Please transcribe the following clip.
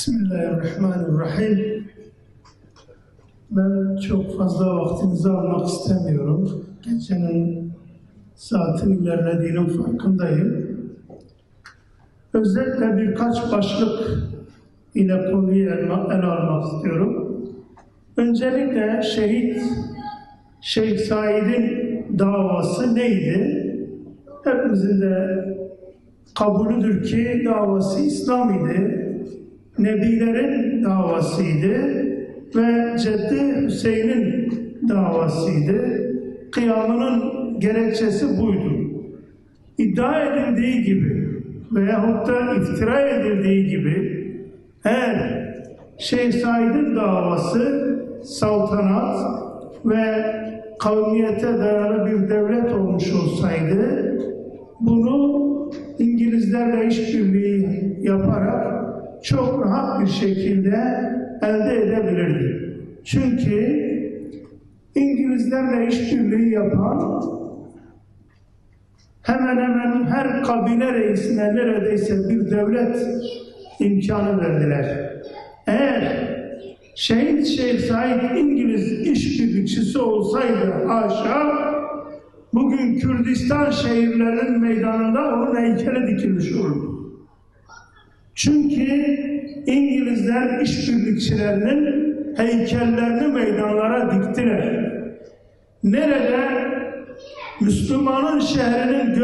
Bismillahirrahmanirrahim. Ben çok fazla vaktinizi almak istemiyorum. Gecenin saatin ilerlediğinin farkındayım. Özellikle birkaç başlık ile konuyu ele almak istiyorum. Öncelikle şehit Şeyh Said'in davası neydi? Hepimizin de kabulüdür ki davası İslam idi. Nebilerin davasıydı ve Ceddi Hüseyin'in davasıydı. Kıyamının gerekçesi buydu. İddia edildiği gibi veyahut da iftira edildiği gibi eğer Şeyh Said'in davası saltanat ve kavmiyete dayalı bir devlet olmuş olsaydı bunu İngilizlerle işbirliği yaparak çok rahat bir şekilde elde edebilirdi. Çünkü İngilizlerle işbirliği yapan hemen hemen her kabile reisine neredeyse bir devlet imkanı verdiler. Eğer Şehit Şeyh Said İngiliz işbirlikçisi olsaydı haşa bugün Kürdistan şehirlerinin meydanında onun heykeli dikilmiş olurdu. Çünkü İngilizler işbirlikçilerinin heykellerini meydanlara diktiler. Nerede Müslümanın şehrinin göbeği